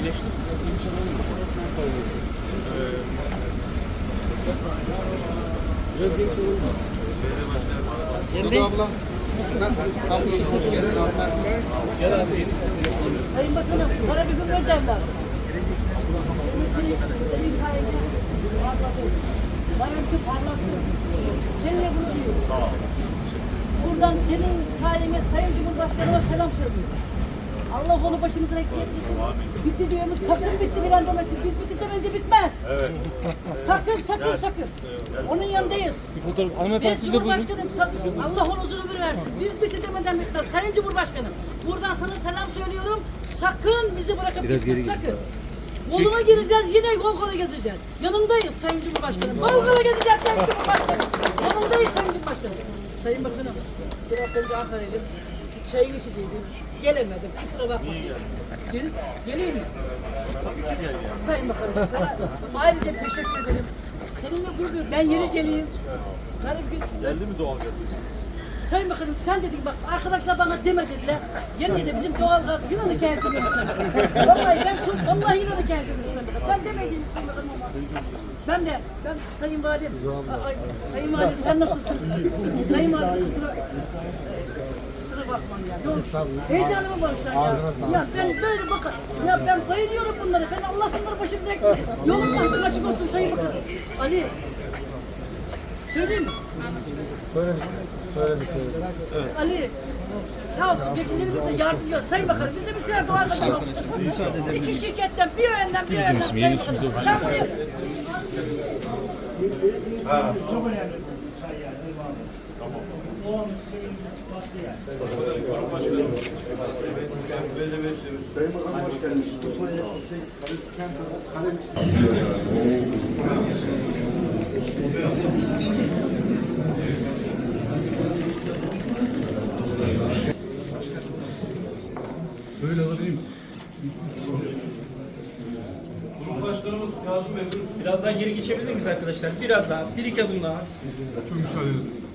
Dudu abla. Nasıl? Sayın Bakanım, para bizim evladı. Senin sayende parladı. Bayramki parlattı. Seninle bunu ol. Buradan senin sayende Sayın Cumhurbaşkanı'na selam söylüyorum. Allah onu başımızdan eksik etmesin. Bitti diyoruz, sakın bitti filan demesin. Biz bitti demeyince bitmez. Evet. Sakın, sakın, sakın. Onun yanındayız. Bir fotoğraf. Hanımefendi Biz siz de buyurun. Cumhurbaşkanım, sa- Allah ona uzun ömür versin. Biz bitti demeden bitmez. Sayın Cumhurbaşkanım, buradan sana selam söylüyorum. Sakın bizi bırakıp gitme, sakın. Yoluna gireceğiz, yine kol kola gezeceğiz. Yanındayız Sayın Cumhurbaşkanım. Kol kola gezeceğiz Sayın Cumhurbaşkanım. Yanındayız Sayın Cumhurbaşkanım. Sayın Bakanım, bir hafta önce Ankara'ydım. Çayını içecektim. Gelemedim, kusura bakmayın. Gel, geleyim mi? Sayın Bakanım, sana ayrıca teşekkür ederim. Seninle gurur. Ben Yeniceliyim. Garip bir... Geldi mi doğalgaz? Sayın Bakanım sen dedin bak arkadaşlar bana demediler. Yemin de bizim doğal gaz Yunan'ı kendisi verirsen. Vallahi ben son, vallahi Yunan'ı kendisi verirsen. Ben demedim Sayın Bakanım ama. Ben de, ben Sayın Valim, Ay, Sayın Valim sen nasılsın? Sayın Valim kusura, kusura bakmam ya. Yok, heyecanımı bağışlar ya. Ya ben böyle bakın, ya ben bayılıyorum bunları. Ben Allah bunları başımıza ekmesin. Yolun bahtım açık olsun Sayın Bakanım. Ali, söyleyeyim mi? Ali sağ olsun vekillerimiz de yardımcı. Sayın Bakanım bize bir şeyler doğal gazı yok. İki şirketten bir önden bir önden Sayın Bakanım. Sen buraya Sayın Bakan hoş geldiniz. Osman Yakışık, Halil Kent, Kalem Biraz daha geri geçebilir miyiz arkadaşlar? Biraz daha. Bir iki adım daha. Çok müsaade edin.